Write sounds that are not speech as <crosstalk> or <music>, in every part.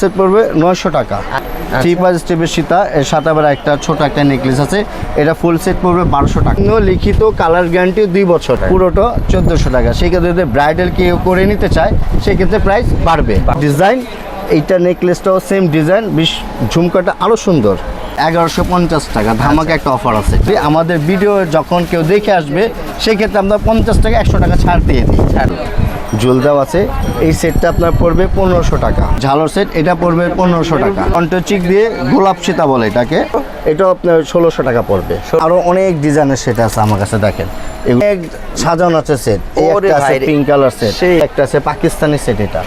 Set পড়বে নয়শো টাকা। থ্রি পাঁচ স্টেপের সীতা এর সাথে আবার একটা ছোট একটা নেকলেস আছে। এটা ফুল সেট পড়বে বারোশো টাকা। লিখিত কালার গ্যারান্টি দুই বছর পুরোটা চোদ্দোশো টাকা। সেই ক্ষেত্রে যদি ব্রাইডাল কেউ করে নিতে চায় সেক্ষেত্রে প্রাইস বাড়বে। ডিজাইন এইটা নেকলেসটাও সেম ডিজাইন বিশ ঝুমকাটা আরও সুন্দর। এগারোশো পঞ্চাশ টাকা ধামাকা একটা অফার আছে। যে আমাদের ভিডিও যখন কেউ দেখে আসবে সেক্ষেত্রে আমরা পঞ্চাশ টাকা একশো টাকা ছাড় দিয়ে দিই। জুলদাও আছে। এই সেটটা আপনার পড়বে পনেরোশো টাকা। ঝালর সেট এটা পড়বে পনেরোশো টাকা। কন্টচিক দিয়ে গোলাপ সীতা বলে এটাকে এটাও আপনার ষোলোশো টাকা পড়বে। আরও অনেক ডিজাইনের সেট আছে আমার কাছে দেখেন। সাজানো আছে সেট একটা আছে পিঙ্ক কালার সেট একটা আছে পাকিস্তানি সেট এটা।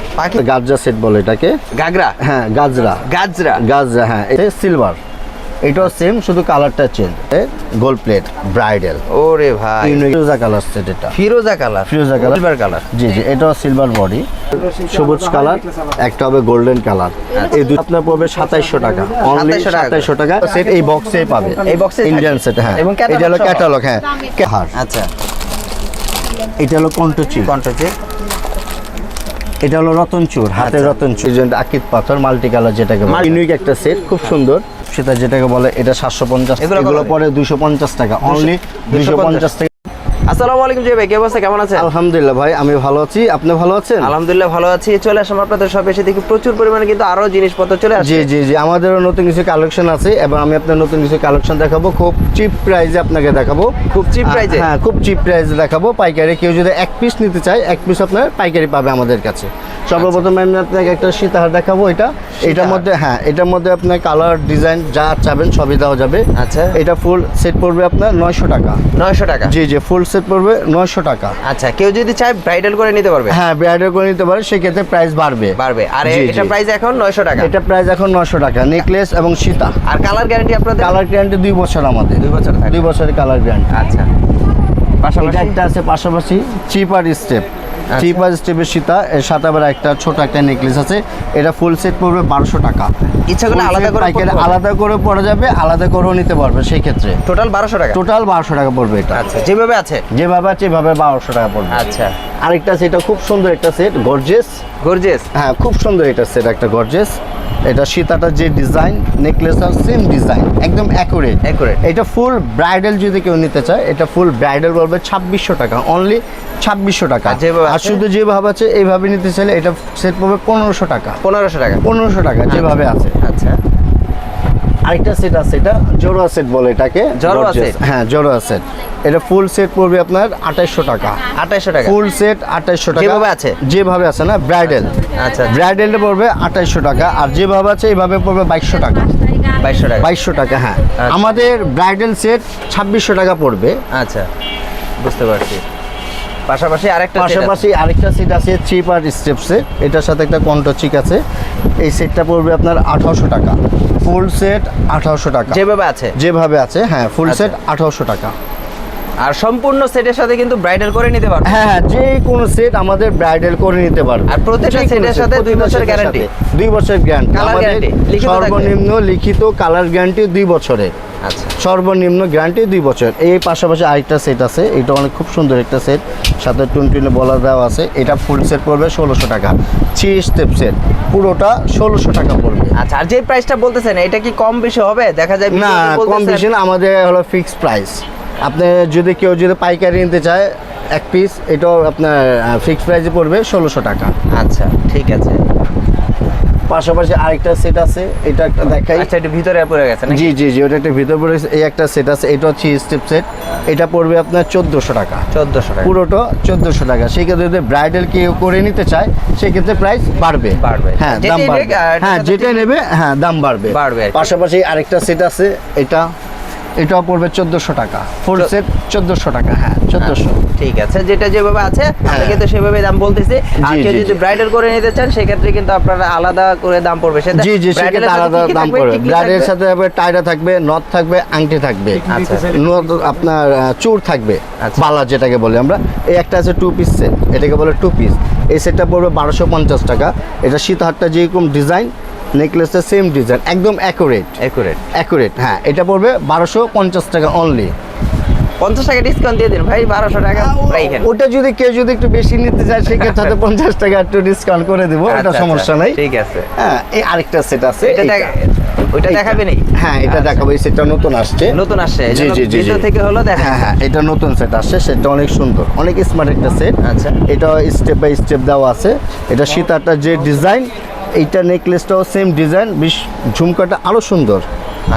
গাজরা সেট বলে এটাকে। গাগরা? হ্যাঁ গাজরা। গাজরা? গাজরা হ্যাঁ সিলভার এটাও সেম শুধু কালারটা চেঞ্জ গোল্ড প্লেট ব্রাইডাল ওরে ভাই। ফিরোজা কালার সেট এটা। ফিরোজা কালার ফিরোজা কালার সিলভার কালার জি জি এটাও সিলভার বডি সবুজ কালার একটা হবে গোল্ডেন কালার এই দুটো আপনার পড়বে সাতাইশশো টাকা। অনলি 2700 টাকা। সেট এই বক্সে পাবে। এই এ ইন্ডিয়ান সেট হ্যাঁ। এবং এটা হলো? ক্যাটালগ হ্যাঁ। আচ্ছা। এটা হলো কণ্ঠচি কন্ট্রোচে এটা হলো রতনচুর হাতের আচ্ছা। রতনচুর। আকৃত পাথর মাল্টি কালার যেটাকে ইউনিক একটা সেট খুব সুন্দর। সেটা যেটাকে বলে এটা সাতশো পঞ্চাশ এগুলো পরে দুশো পঞ্চাশ টাকা অনলি দুশো পঞ্চাশ। টাকা আসসালামু আলাইকুম জয় ভাই কি অবস্থা? কেমন আছেন? আলহামদুলিল্লাহ ভাই আমি ভালো আছি। আপনি ভালো আছেন? আলহামদুলিল্লাহ ভালো আছি। চলে আসলাম আপনাদের সব এসে দেখি প্রচুর পরিমাণে কিন্তু আরও জিনিসপত্র চলে আসছে। জি জি জি আমাদেরও নতুন কিছু কালেকশন আছে এবং আমি নতুন কিছু কালেকশন দেখাবো। খুব চিপ প্রাইসে আপনাকে দেখাবো। খুব price হ্যাঁ খুব চিপ প্রাইসে দেখাবো। পাইকারি কেউ যদি এক পিস নিতে চায় এক পিস আপনার পাইকারি পাবে আমাদের কাছে। সর্বপ্রথম আমি আপনাকে একটা সীতাহার দেখাবো এটা। এটার মধ্যে হ্যাঁ এটার মধ্যে আপনার কালার ডিজাইন যা চাবেন সবই দেওয়া যাবে। আচ্ছা। এটা ফুল সেট পড়বে আপনার নয়শো টাকা। নয়শো টাকা? জি জি ফুল সেট পড়বে নয়শো টাকা। আচ্ছা কেউ যদি চায় ব্রাইডাল করে নিতে পারবে? হ্যাঁ ব্রাইডাল করে নিতে পারে সেক্ষেত্রে প্রাইস বাড়বে। বাড়বে। আর এটা প্রাইস এখন নয়শো টাকা? এটা প্রাইস এখন নয়শো টাকা নেকলেস এবং সীতা। আর কালার গ্যারান্টি আপনাদের? কালার গ্যারান্টি দুই বছর আমাদের। দুই বছর দুই বছরের কালার গ্যারান্টি আচ্ছা। পাশাপাশি? একটা আছে পাশাপাশি চিপার স্টেপ চিপার স্টেপের সীতা এর সাথে আবার একটা ছোট একটা নেকলেস আছে। এটা ফুল সেট পড়বে বারোশো টাকা। ইচ্ছা করলে আলাদা করে আলাদা করে পড়া যাবে আলাদা করেও নিতে পারবে সেই ক্ষেত্রে। টোটাল বারোশো টাকা? টোটাল বারোশো টাকা পড়বে এটা। আচ্ছা যেভাবে আছে? যেভাবে আছে এভাবে বারোশো টাকা পড়বে। আচ্ছা। আরেকটা সেটা খুব সুন্দর একটা সেট গর্জেস গর্জেস হ্যাঁ খুব সুন্দর এটা সেট একটা গর্জেস এটা সীতাটার যে ডিজাইন নেকলেস আর সেম ডিজাইন একদম অ্যাকুরেট Accurate। এটা ফুল ব্রাইডাল যদি কেউ নিতে চায় এটা ফুল ব্রাইডাল বলবে ছাব্বিশশো টাকা অনলি ছাব্বিশশো টাকা। আর যেভাবে আর শুধু যেভাবে আছে এইভাবে নিতে চাইলে এটা সেট পড়বে পনেরোশো টাকা। পনেরোশো টাকা। পনেরোশো টাকা যেভাবে আছে। আচ্ছা। আরেকটা সেট আছে এটা জোড়া সেট বলে এটাকে। Gorgeous। set? হ্যাঁ জোড়া সেট এটা ফুল সেট পড়বে আপনার আঠাইশশো টাকা। আঠাইশশো টাকা। ফুল সেট আঠাইশশো টাকা। যেভাবে আছে? যেভাবে আছে না ব্রাইডাল আচ্ছা ব্রাইডালটা পড়বে আঠাইশশো টাকা আর যেভাবে আছে এইভাবে পড়বে বাইশশো টাকা। বাইশশো টাকা। বাইশশো টাকা হ্যাঁ। আচ্ছা। আমাদের ব্রাইডাল সেট ছাব্বিশশো টাকা পড়বে। আচ্ছা বুঝতে পারছি। পাশাপাশি আরেকটা পাশাপাশি আরেকটা সেট আছে চিপ আর স্টেপসে এটার সাথে একটা কন্টো চিক আছে। এই সেটটা পড়বে আপনার আঠারোশো টাকা। ফুল সেট আঠারোশো টাকা। যেভাবে আছে। যেভাবে আছে হ্যাঁ ফুল আচ্ছা। সেট আঠারোশো টাকা। আর সম্পূর্ণ সেটের সাথে কিন্তু ব্রাইডাল করে নিতে পারবে। হ্যাঁ হ্যাঁ যে কোনো সেট আমাদের ব্রাইডাল করে নিতে পারবে। আর প্রত্যেকটা সেটের সাথে দুই সেটের guarantee? দুই বছরের গ্যারান্টি থাকবে? সর্বনিম্ন লিখিত কালার গ্যারান্টি দুই বছরের। আচ্ছা। সর্বনিম্ন গ্যারান্টি দুই বছর। এই পাশাপাশি আরেকটা সেট আছে। এটা অনেক খুব সুন্দর একটা সেট সাথে টুনটুনে বলা দেওয়া আছে। এটা ফুল সেট পড়বে ষোলোশো টাকা। থ্রি স্টেপ সেট পুরোটা ষোলোশো টাকা পড়বে। আচ্ছা আর যে প্রাইসটা বলতেছেন এটা কি কম বেশি হবে? দেখা যায় না কম বেশি না। আমাদের হলো ফিক্সড প্রাইস আপনি যদি কেউ যদি পাইকারি নিতে চায় এক পিস এটাও আপনার ফিক্সড প্রাইসে পড়বে ষোলোশো টাকা। আচ্ছা ঠিক আছে। পাশাপাশি আরেকটা সেট আছে এটা একটা দেখাই। আচ্ছা এটা ভিতরে পড়ে গেছে জি জি জি ওটা একটা ভিতরে পড়ে এই একটা সেট আছে এটা হচ্ছে স্টেপ সেট এটা পড়বে আপনার চোদ্দোশো টাকা। চোদ্দশো টাকা। পুরোটা চোদ্দোশো টাকা। সেই ক্ষেত্রে যদি ব্রাইডাল কেউ করে নিতে চায় সেক্ষেত্রে প্রাইস বাড়বে। বাড়বে। হ্যাঁ দাম বাড়বে। হ্যাঁ যেটাই নেবে। হ্যাঁ দাম বাড়বে। বাড়বে পাশাপাশি আরেকটা সেট আছে এটা এটাও পড়বে চোদ্দোশো টাকা। ফুল সেট চোদ্দোশো টাকা হ্যাঁ চোদ্দোশো। ঠিক আছে যেটা যেভাবে আছে আমরা হ্যাঁ। কিন্তু সেভাবে দাম বলতেছি। আর কেউ যদি। ব্রাইডাল করে নিতে চান সেক্ষেত্রে কিন্তু আপনারা আলাদা করে দাম পড়বে। সেটা জি জি সেক্ষেত্রে আলাদা দাম পড়বে। ব্রাইডের সাথে হবে টাইরা থাকবে নথ থাকবে আংটি থাকবে। আচ্ছা। নথ আপনার চুর থাকবে আচ্ছা। বালা যেটাকে বলি আমরা। এই একটা আছে টু পিস সেট এটাকে বলে টু পিস এই সেটটা পড়বে বারোশো পঞ্চাশ টাকা। এটা শীতহাটটা যেরকম ডিজাইন নেকলেসটা সেম ডিজাইন একদম অ্যাকুরেট Accurate। অ্যাকুরেট হ্যাঁ এটা পড়বে বারোশো পঞ্চাশ টাকা অনলি পঞ্চাশ টাকা ডিসকাউন্ট দিয়ে দিন ভাই বারোশো টাকা ওটা যদি কেউ যদি একটু বেশি নিতে চায় সেক্ষেত্রে হয়তো পঞ্চাশ টাকা একটু ডিসকাউন্ট করে দেবো আচ্ছা, এটা আচ্ছা, সমস্যা নাই। ঠিক আছে। হ্যাঁ এই আরেকটা সেট আছে এটা। ওইটা দেখাবে নেই হ্যাঁ এটা আচ্ছা। দেখাবো এই সেটটা নতুন আসছে। নতুন আসছে জি জি জি থেকে হলো দেখা হ্যাঁ হ্যাঁ এটা নতুন সেট আসছে সেটটা অনেক সুন্দর অনেক স্মার্ট একটা সেট আচ্ছা। এটা স্টেপ বাই স্টেপ দেওয়া আছে। এটা সীতারটা যে ডিজাইন এইটা নেকলেসটাও সেম ডিজাইন বেশ ঝুমকাটা আরও সুন্দর।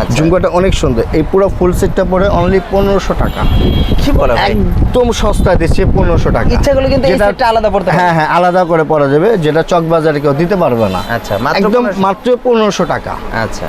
আচ্ছা। ঝুমকাটা অনেক সুন্দর। এই পুরো ফুল সেটটা পরে অনলি পনেরোশো টাকা। কি বলে একদম সস্তা দিচ্ছে পনেরোশো টাকা। ইচ্ছাগুলো কিন্তু এই আলাদা পড়তে হ্যাঁ হ্যাঁ আলাদা করে পরা যাবে। যেটা চক বাজারে কেউ দিতে পারবে না। আচ্ছা, মাত্র একদম মাত্র পনেরোশো টাকা। আচ্ছা।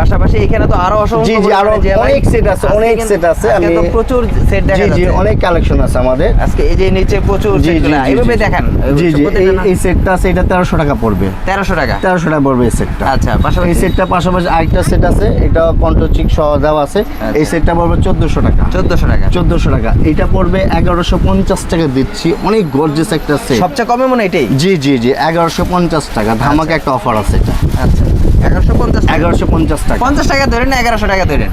পাশাপাশি এখানে তো আরও অসংখ্য জি, জি, আরও অনেক set আছে, অনেক set আছে, আজকে তো প্রচুর সেট দেখা জি জি অনেক কালেকশন আছে আমাদের। আজকে এই যে নিচে প্রচুর জি জি এইভাবে দেখান জি জি এই এই সেটটা আছে এটা তেরোশো টাকা পড়বে। তেরোশো টাকা? তেরোশো টাকা পড়বে এই সেটটা আচ্ছা এই পাশাপাশি সেটটা পাশাপাশি আরেকটা সেট আছে এটা কন্ট্রোচিক সহ দেওয়া আছে। এই সেটটা পড়বে চোদ্দোশো টাকা। চোদ্দশো টাকা। চোদ্দোশো টাকা। এটা পড়বে এগারোশো পঞ্চাশ টাকা দিচ্ছি। অনেক গর্জেস একটা সেট সবচেয়ে কমে মনে এটাই? জি জি জি এগারোশো পঞ্চাশ টাকা। ধামাকা একটা অফার আছে এটা। আচ্ছা। এগারোশো পঞ্চাশ এগারোশো পঞ্চাশ টাকা। পঞ্চাশ টাকা ধরেন না এগারোশো টাকা ধরেন।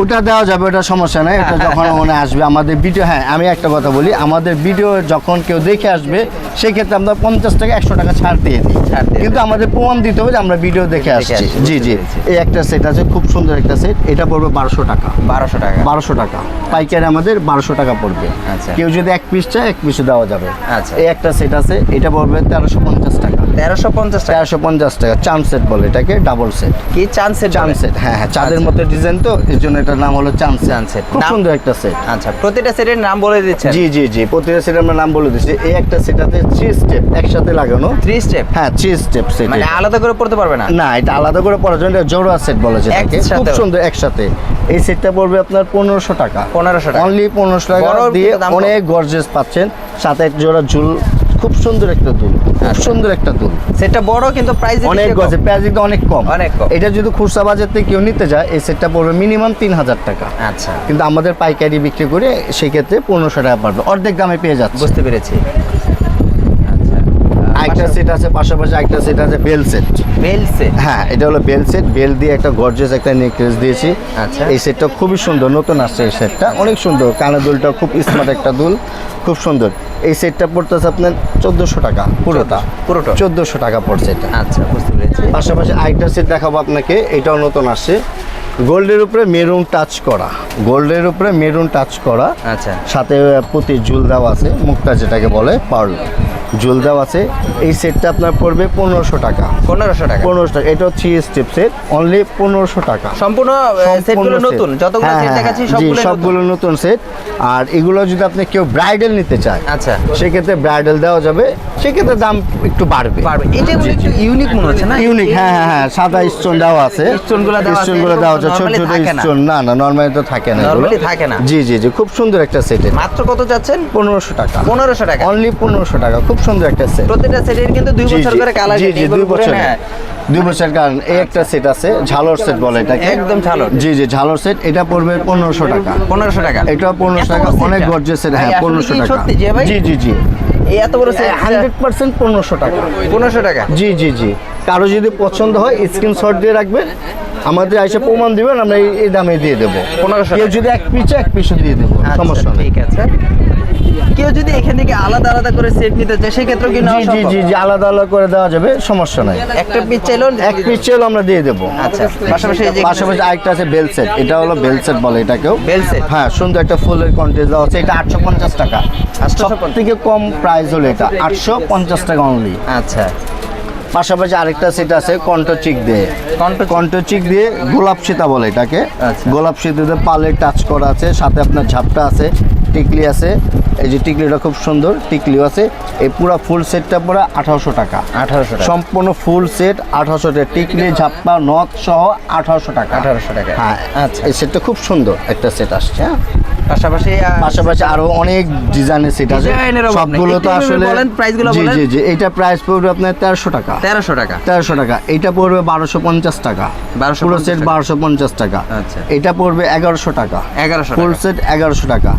ওটা দেওয়া যাবে ওটা সমস্যা নেই এটা যখন মনে আসবে। আমাদের ভিডিও হ্যাঁ আমি একটা কথা বলি আমাদের ভিডিও যখন কেউ দেখে আসবে সেক্ষেত্রে আমরা পঞ্চাশ টাকা একশো টাকা ছাড় দিয়ে দিই। কিন্তু আমাদের প্রমাণ দিতে হবে যে আমরা ভিডিও দেখে আসছি। জি জি। এই একটা সেট আছে খুব সুন্দর একটা সেট এটা পড়বে বারোশো টাকা। বারোশো টাকা। বারোশো টাকা। পাইকারি আমাদের বারোশো টাকা পড়বে। আচ্ছা। কেউ যদি এক পিস চায় এক পিসে দেওয়া যাবে। আচ্ছা। এই একটা সেট আছে এটা পড়বে তেরোশো পঞ্চাশ টাকা। তেরোশো পঞ্চাশ টাকা। তেরোশো পঞ্চাশ টাকা চান সেট বলে এটাকে ডাবল সেট কি চান সেট হ্যাঁ হ্যাঁ চাঁদের আচ্ছা। মতো ডিজাইন তো এর জন্য এটার নাম হলো চান। খুব সুন্দর একটা সেট আচ্ছা প্রতিটা সেটের নাম বলে দিচ্ছেন। জি জি জি প্রতিটা সেট আমরা নাম বলে দিচ্ছি। এই একটা সেটাতে থ্রি স্টেপ একসাথে লাগানো। থ্রি স্টেপ হ্যাঁ থ্রি স্টেপ সেট মানে আলাদা করে পড়তে পারবে না? না এটা আলাদা করে পড়ার জন্য জোড়া সেট বলা একসাথে? খুব সুন্দর একসাথে। এই সেটটা পড়বে আপনার পনেরোশো টাকা। 1500 টাকা। অনলি পনেরোশো টাকা দিয়ে। অনেক গর্জেস পাচ্ছেন। সাথে এক জোড়া ঝুল খুব সুন্দর একটা দুল খুব আচ্ছা। সুন্দর একটা দুল। সেটটা বড় কিন্তু প্রাইস অনেক গজে প্রাইস কিন্তু অনেক কম। অনেক কম। এটা যদি খুচরা বাজার থেকে কেউ নিতে যায় এই সেটটা পড়বে মিনিমাম তিন হাজার টাকা। আচ্ছা। কিন্তু আমাদের পাইকারি বিক্রি করে সেক্ষেত্রে পনেরোশো টাকা পারবে অর্ধেক দামে পেয়ে যাচ্ছে। বুঝতে পেরেছি। আচ্ছা। একটা সেট আছে পাশাপাশি একটা সেট আছে বেল সেট বেল সেট হ্যাঁ এটা হলো বেল সেট বেল দিয়ে একটা গর্জেস একটা নেকলেস দিয়েছি। আচ্ছা। এই সেটটা খুবই সুন্দর নতুন আসছে এই সেটটা অনেক সুন্দর। কানের দুলটা খুব স্মার্ট একটা দুল। খুব সুন্দর। এই সেটটা পড়তেছে আপনার চোদ্দোশো টাকা পুরোটা। পুরোটা? চোদ্দোশো টাকা পড়ছে এটা। আচ্ছা বুঝতে পেরেছি। পাশাপাশি আরেকটা সেট দেখাবো আপনাকে এটাও নতুন আসছে। গোল্ডের উপরে মেরুন টাচ করা গোল্ডের উপরে মেরুন টাচ করা। আচ্ছা। সাথে প্রতি জুল দেওয়া আছে মুক্তা যেটাকে বলে পার্ল। জুল দেওয়া আছে। এই সেটটা আপনার পড়বে পনেরোশো টাকা। পনেরোশো টাকা। পনেরোশো টাকা। এটা থ্রি স্টেপ সেট অনলি পনেরোশো টাকা। সম্পূর্ণ সেটগুলো নতুন। যতগুলো হ্যাঁ, সেট হ্যাঁ, দেখাচ্ছি হ্যাঁ, সবগুলো নতুন সেট। আর এগুলো যদি আপনি কেউ ব্রাইডাল নিতে চায় আচ্ছা। সেক্ষেত্রে ব্রাইডাল দেওয়া যাবে। সেক্ষেত্রে দাম একটু বাড়বে। পারবে এটা একটু ইউনিক মনে হচ্ছে না? ইউনিক হ্যাঁ হ্যাঁ হ্যাঁ। সাদা স্টোন দেওয়া আছে। স্টোনগুলো দেওয়া স্টোনগুলো দেওয়া আছে। ছোট ছোট। স্টোন না। না নর্মালি তো থাকে না। Normally থাকে না। জি জি জি। খুব সুন্দর একটা সেট মাত্র কত যাচ্ছেন পনেরোশো টাকা। পনেরোশো টাকা। অনলি পনেরোশো টাকা। খুব সুন্দর একটা সেট প্রতিটা সেটের কিন্তু দুই বছর করে কালার জি জি দুই বছর দুই বছর কারণ এই একটা সেট আছে ঝালর সেট বলে এটাকে। একদম ঝালর। জি জি ঝালর সেট এটা পড়বে পনেরোশো টাকা। পনেরোশো টাকা। এটা পনেরোশো টাকা। অনেক? গর্জেস সেট হ্যাঁ পনেরোশো টাকা। জি জি জি। এই এত বড় সেট হান্ড্রেড পার্সেন্ট পনেরোশো টাকা। পনেরোশো টাকা? জি জি জি। কারও যদি পছন্দ হয় স্ক্রিনশট দিয়ে রাখবেন আমাদের এসে প্রমাণ দিবেন আমরা এই দামে দিয়ে দেবো। 1500 কেউ যদি এক পিছে এক পিছু দিয়ে দেবো। আচ্ছা, সমস্যা নেই। ঠিক আছে। কেউ যদি এখান থেকে আলাদা আলাদা করে সেট নিতে চায় সেক্ষেত্রেও কি জি নেওয়া জি সম্ভব? জি জি আলাদা আলাদা করে দেওয়া যাবে সমস্যা নাই। একটা পিস চাইলেও এক পিস চেল আমরা দিয়ে দেবো। আচ্ছা পাশাপাশি এই যে পাশাপাশি আরেকটা আছে বেল সেট এটা হলো বেল সেট বলে এটাকেও। বেল সেট হ্যাঁ সুন্দর একটা ফুলের কন্টেন্ট দেওয়া আছে এটা আটশো পঞ্চাশ টাকা। 850 সব থেকে কম প্রাইস হলো এটা আটশো পঞ্চাশ টাকা অনলি আচ্ছা। পাশাপাশি আরেকটা সেট আছে কণ্ঠ চিক দিয়ে। কণ্ঠ চিক। চিক দিয়ে গোলাপ সীতা বলে এটাকে। আচ্ছা। গোলাপ সীতাতে পালে টাচ করা আছে সাথে আপনার ঝাপটা আছে। টিকলি আছে। এই যে টিকলিটা খুব সুন্দর টিকলিও আছে। এই পুরো ফুল সেটটা পুরো আঠারোশো টাকা। আঠারোশো সম্পূর্ণ ফুল সেট আঠারোশো টাকা। টিকলি ঝাপ্পা নথ সহ আঠারোশো টাকা। 1800 টাকা। হ্যাঁ আচ্ছা। এই সেটটা খুব সুন্দর একটা সেট আসছে হ্যাঁ। পাশাপাশি পাশাপাশি আরও অনেক ডিজাইনের সেট আছে। সবগুলো তো আসলে বলেন, প্রাইসগুলো বলেন। জি জি এটা প্রাইস পড়বে আপনার তেরোশো টাকা। তেরোশো টাকা। তেরোশো টাকা। এটা পড়বে বারোশো পঞ্চাশ টাকা। 1250 পুরো সেট টাকা। বারোশো পঞ্চাশ টাকা। আচ্ছা। এটা পড়বে এগারোশো টাকা। এগারোশো ফুল সেট এগারোশো টাকা।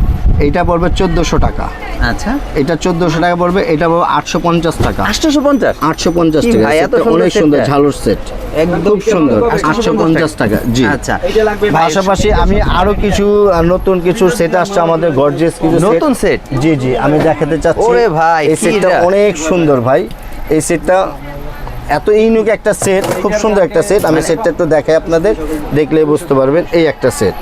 এটা পড়বে চোদ্দোশো টাকা। আচ্ছা। এটা চোদ্দোশো টাকা পড়বে এটা পড়বে আটশো পঞ্চাশ টাকা। আটশোশো পঞ্চাশ? আটশো পঞ্চাশ কি টাকা। ভাই, এত সুন্দর অনেক সুন্দর? ঝালুর সেট একদম সুন্দর। আটশো পঞ্চাশ টাকা। জি। আচ্ছা। পাশাপাশি আমি আরও কিছু নতুন কিছু সেট আসছে আমাদের গর্জিয়াস কিছু। নতুন সেট জি জি আমি দেখাতে চাচ্ছি। ওরে ভাই, এই সেটটা অনেক সুন্দর ভাই। এই সেটটা এত ইউনিক একটা সেট খুব সুন্দর একটা সেট আমি সেটটা একটু দেখাই আপনাদের দেখলে বুঝতে পারবেন এই একটা সেট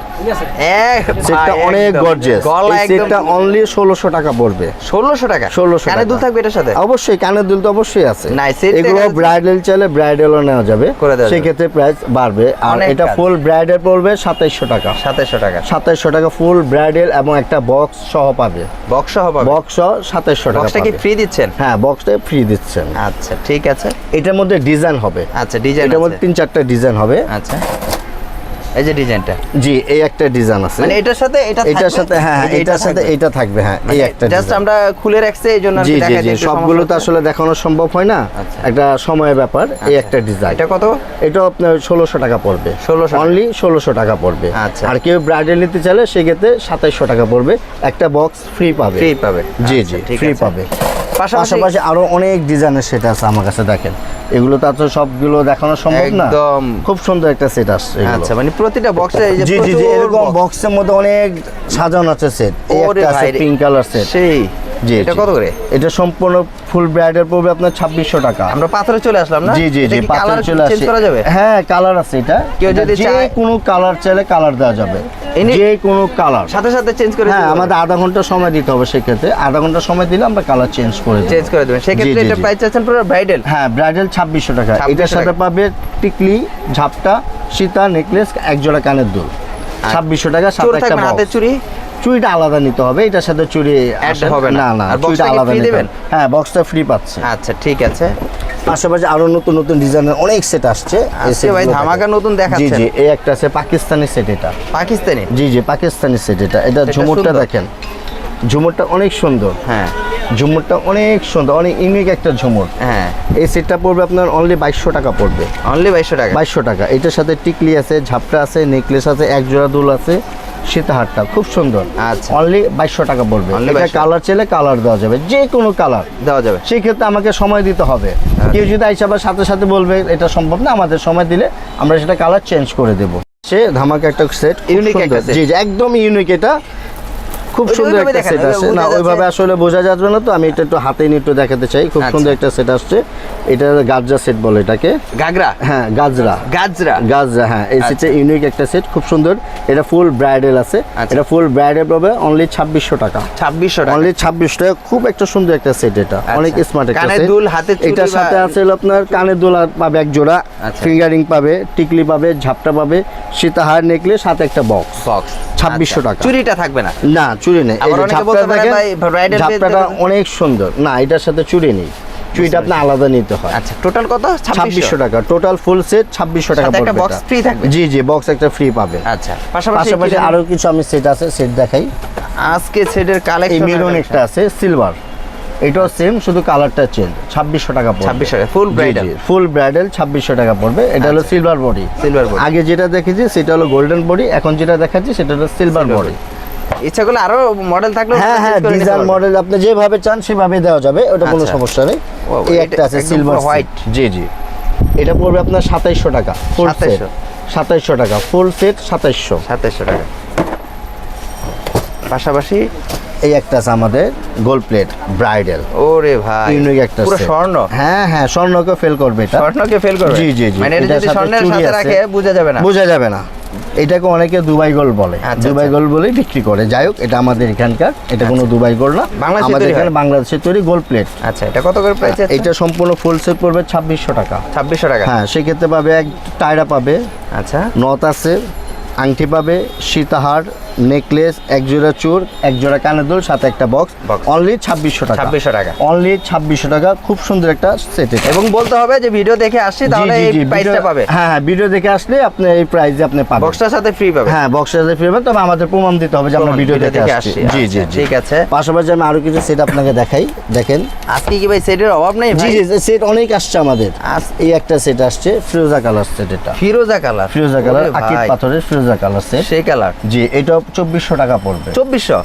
সেটটা অনেক গর্জিয়াস এই সেটটা অনলি ষোলোশো টাকা পড়বে। ষোলোশো টাকা? ষোলোশো কানে দুল থাকবে এটার সাথে? অবশ্যই কানের দুল তো অবশ্যই আছে। না, এই সেটটা এগুলো ব্রাইডাল চাইলে ব্রাইডালও নেওয়া যাবে। করে দেওয়া প্রাইস বাড়বে। আর এটা ফুল ব্রাইডাল পড়বে সাতাইশশো টাকা। সাতাশশো টাকা। টাকা ফুল ব্রাইডাল এবং একটা বক্স সহ পাবে। বক্স বক্স সহ টাকা বক্সটা কি ফ্রি দিচ্ছেন? হ্যাঁ বক্সটা ফ্রি দিচ্ছেন। আচ্ছা ঠিক আছে। এটার মধ্যে ডিজাইন হবে। আচ্ছা ডিজাইন এটার মধ্যে তিন চারটা ডিজাইন হবে। আচ্ছা। এই যে ডিজাইনটা জি এই একটা ডিজাইন আছে। মানে এটার সাথে এটা এটার সাথে হ্যাঁ হ্যাঁ, এটার সাথে এটা থাকবে হ্যাঁ এই একটা জাস্ট আমরা খুলে রাখছি এই জন্য জি জি সবগুলো তো আসলে দেখানো সম্ভব হয় না। আচ্ছা। একটা সময়ের ব্যাপার এই একটা ডিজাইন এটা কত? এটা আপনার ষোলোশো টাকা পড়বে। 1600 টাকা। অনলি ষোলোশো টাকা পড়বে। আচ্ছা। আর কেউ ব্রাইডাল নিতে চাইলে সেক্ষেত্রে সাতাইশশো টাকা পড়বে। একটা বক্স ফ্রি পাবে। ফ্রি পাবে। জি আচ্ছা, জি ফ্রি পাবে। পাশাপাশি আরও অনেক ডিজাইনের সেট আছে আমার কাছে দেখেন। এগুলো তো আছে সবগুলো দেখানো সম্ভব না। একদম। খুব সুন্দর একটা সেট আসছে আচ্ছা মানে প্রতিটা বক্সে এই যে জি জি এরকম বক্সের মধ্যে অনেক সাজানো আছে সেট এই একটা আছে পিঙ্ক কালার সেট সেই। জি এটা কত করে? এটা সম্পূর্ণ ফুল ব্রাইডাল পড়বে আপনার ছাব্বিশশো টাকা। আমরা পাথরে চলে আসলাম না? জি জি জি পাথর চলে করা যাবে? হ্যাঁ কালার আছে এটা। কেউ যদি যে কোনো কালার চাইলে কালার দেওয়া যাবে। যে কোনো কালার সাথে সাথে চেঞ্জ করে হ্যাঁ আমাদের আধা ঘণ্টা সময় দিতে হবে সেক্ষেত্রে। আধা ঘণ্টা সময় দিলে আমরা কালার চেঞ্জ করে দেবো। চেঞ্জ করে দেবেন। সেক্ষেত্রে এটা প্রাইস চাচ্ছেন পুরো ব্রাইডাল হ্যাঁ ব্রাইডাল ছাব্বিশশো টাকা। 2600 এটার সাথে পাবে টিকলি ঝাপটা সীতা নেকলেস এক জোড়া কানের দুল। ছাব্বিশশো টাকা সাথে একটা হাতের box। চুরি চুড়িটা আলাদা নিতে হবে এটার সাথে চুড়ি হবে না। না চুড়িটা আলাদা নিতে দেবেন? হ্যাঁ বক্সটা ফ্রি পাচ্ছে। আচ্ছা ঠিক আছে। পাশাপাশি আরও নতুন নতুন ডিজাইনের অনেক সেট আসছে। আজকে ভাই ধামাকা। নতুন জি জি এই একটা আছে পাকিস্তানি সেট এটা। পাকিস্তানি? জি জি পাকিস্তানি সেট এটা। এটা এটা ঝুমুরটা দেখেন। ঝুমুরটা অনেক সুন্দর। হ্যাঁ। ঝুমুরটা অনেক সুন্দর অনেক ইউনিক একটা ঝুমুর। হ্যাঁ। এই সেটটা পড়বে আপনার অনলি বাইশশো টাকা পড়বে। অনলি বাইশশো টাকা। বাইশশো টাকা। এটার সাথে টিকলি আছে ঝাপটা আছে নেকলেস আছে এক জোড়া দুল আছে। সীতাহারটা খুব সুন্দর। আচ্ছা। অনলি বাইশশো টাকা পড়বে। এটা কালার চাইলে কালার দেওয়া যাবে যে কোনো কালার দেওয়া যাবে। সেই ক্ষেত্রে আমাকে সময় দিতে হবে। আচ্ছা। কেউ যদি আইসা আবার সাথে সাথে বলবে এটা সম্ভব না আমাদের সময় দিলে আমরা সেটা কালার চেঞ্জ করে দেবো। সে ধামাকা একটা সেট ইউনিক একটা জি একদম ইউনিক এটা। খুব সুন্দর একটা সেট আছে না ওইভাবে আসলে বোঝা যাবে না তো আমি এটা একটু হাতে নিয়ে একটু দেখাতে চাই। খুব আচ্ছা। সুন্দর একটা সেট আসছে। এটা গাজরা সেট বলে এটাকে। গাগরা হ্যাঁ গাজরা। গাজরা? গাজরা হ্যাঁ এই আচ্ছা। সেটটা ইউনিক একটা সেট খুব সুন্দর। এটা ফুল ব্রাইডাল আছে। আচ্ছা। এটা ফুল ব্রাইডাল পাবে অনলি ছাব্বিশশো টাকা। ছাব্বিশশো টাকা। অনলি ছাব্বিশ টাকা। খুব একটা সুন্দর একটা সেট এটা। আচ্ছা। অনেক স্মার্ট একটা set। দুল, চুড়ি এটার সাথে আছে আপনার কানের দুল পাবে এক জোড়া। আচ্ছা। ফিঙ্গারিং পাবে টিকলি পাবে ঝাপটা পাবে সীতাহার নেকলেস সাথে একটা বক্স বক্স 2600 টাকা। চুরিটা থাকবে না? না চুড়ি নেই। ঝাপটাটা অনেক সুন্দর। না এটার সাথে চুড়ি নেই। চুড়িটা আপনি আলাদা নিতে হয়। আচ্ছা টোটাল কত? ছাব্বিশশো। টাকা। টোটাল ফুল সেট ছাব্বিশশো টাকা একটা এটা। free থাকবে? জি জি বক্স একটা ফ্রি পাবে। আচ্ছা পাশাপাশি কি- কিছু আমি সেট আছে সেট দেখাই। আজকে সেটের কালেকশন মেরুন একটা আছে। সিলভার এটাও সেম শুধু কালারটা চেঞ্জ ছাব্বিশশো টাকা পড়বে। 2600 টাকা, full bridal। ফুল ব্রাইডাল ছাব্বিশশো টাকা পড়বে। এটা হলো সিলভার বডি body। আগে যেটা দেখেছি সেটা হলো গোল্ডেন বডি এখন যেটা দেখাচ্ছি সেটা হলো সিলভার বডি ইচ্ছা করলে আরও মডেল থাকলে হ্যাঁ হ্যাঁ ডিজাইন মডেল আপনি যেভাবে চান সেভাবে দেওয়া যাবে ওটা কোনো আচ্ছা। সমস্যা নেই। এই একটা আছে সিলভার হোয়াইট জি জি। এটা পড়বে আপনার সাতাইশশো টাকা 2700 সাতাইশশো। টাকা ফুল সেট সাতাইশশো। সাতাশশো টাকা। পাশাপাশি এই একটা আছে আমাদের গোল্ড প্লেট ব্রাইডাল ওরে ভাই ইউনিক একটা পুরো স্বর্ণ? হ্যাঁ হ্যাঁ স্বর্ণকে ফেল করবে এটা। স্বর্ণকে ফেল করবে? জি জি জি। মানে এটা যদি স্বর্ণের সাথে রাখে বোঝা যাবে না। বোঝা যাবে না। এটাকে অনেকে দুবাই গোল বলে। আচ্ছা, দুবাই গোল গোল্ড বলেই বিক্রি করে। যাই হোক এটা আমাদের এখানকার এটা কোনো দুবাই গোল না। আমাদের এখানে বাংলাদেশের তৈরি গোল্ড প্লেট। আচ্ছা এটা কত করে প্রাইস এটা সম্পূর্ণ ফুল সেট পড়বে ছাব্বিশশো টাকা। ছাব্বিশশো টাকা। হ্যাঁ সেক্ষেত্রে পাবে এক টায়রা পাবে। আচ্ছা। নথ আছে আংটি পাবে সীতাহার নেকলেস এক জোড়া চুর এক জোড়া কানের দুল সাথে একটা বক্স অনলি ছাব্বিশশো টাকা। 2600 টাকা। অনলি ছাব্বিশশো টাকা খুব সুন্দর একটা সেট এবং বলতে হবে যে ভিডিও দেখে আসছি তাহলে এই প্রাইসটা পাবে। হ্যাঁ হ্যাঁ ভিডিও দেখে আসলে আপনি এই প্রাইসে আপনি পাবেন। বক্সটার সাথে ফ্রি পাবে হ্যাঁ বক্সের সাথে ফিরবেন তবে আমাদের প্রমাণ দিতে হবে যে আমরা ভিডিও দেখে আসছি। জি জি আচ্ছা, জি। ঠিক আছে। পাশাপাশি আমি আরও কিছু সেট আপনাকে দেখাই। দেখেন। আজকে কি ভাই সেটের অভাব নেই জি জি সেট অনেক আসছে আমাদের। আস- এই একটা সেট আসছে ফিরোজা কালার সেট এটা। ফিরোজা কালার ফিরোজা কালার আকিদ পাথরের ফিরোজা কালার সেট সেই কালার জি এটা চব্বিশশো টাকা পড়বে। চব্বিশশো?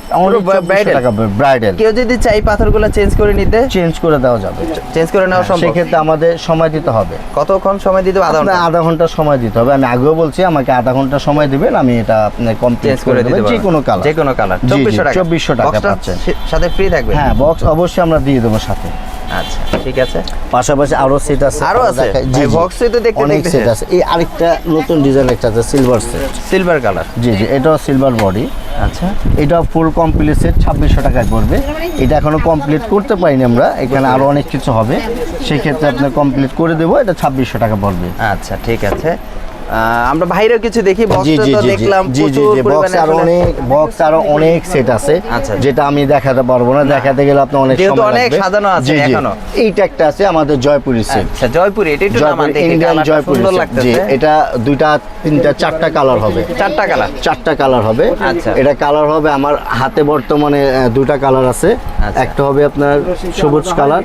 টাকা ব্রাইডাল কেউ যদি চাই পাথরগুলো চেঞ্জ করে নিতে চেঞ্জ করে দেওয়া যাবে। চেঞ্জ করে নেওয়া সম্ভব। সেক্ষেত্রে আমাদের সময় দিতে হবে। কতক্ষণ সময় দিতে হবে? আধা ঘণ্টা। আধা ঘণ্টা সময় দিতে হবে। আমি আগেও বলছি আমাকে আধা ঘণ্টা সময় দিবেন আমি এটা আপনার কমপ্লিট চেঞ্জ করে দিতে যে। কোনো কালার যে কোনো কালার চব্বিশশো টাকা। 2400 টাকা পাচ্ছেন। সাথে ফ্রি থাকবে। হ্যাঁ বক্স অবশ্যই আমরা দিয়ে দেবো সাথে। আচ্ছা। ঠিক আছে? পাশাপাশি আরও সেট আছে। আরও আছে? জি, তো দেখতে অনেক সেট আছে। এই আরেকটা নতুন ডিজাইন একটা আছে সিলভার সেট সিলভার কালার জি জি এটাও সিলভার বডি আচ্ছা। এটা ফুল কমপ্লিট সেট ছাব্বিশশো টাকায় পড়বে। এটা এখনও কমপ্লিট করতে পারিনি আমরা। এখানে আরও অনেক কিছু হবে। সেক্ষেত্রে আপনার কমপ্লিট করে দেবো। এটা ছাব্বিশশো টাকা পড়বে। আচ্ছা ঠিক আছে। আমরা বাইরেও কিছু দেখি দেখলাম বক্স অনেক বক্স আরও অনেক সেট আছে আচ্ছা। যেটা আমি দেখাতে পারব না দেখাতে গেলে আপনার অনেক অনেক সাজানো আছে। এখনও। এইটা একটা আছে আমাদের জয়পুরি সেট আচ্ছা জয়পুরি এটা একটু নাম দেখি ইন্ডিয়ান জয়পুরি জি এটা দুইটা তিনটা চারটা কালার হবে চারটা কালার চারটা কালার হবে আচ্ছা। এটা কালার হবে আমার হাতে বর্তমানে দুটা কালার আছে আচ্ছা। একটা হবে আপনার সবুজ কালার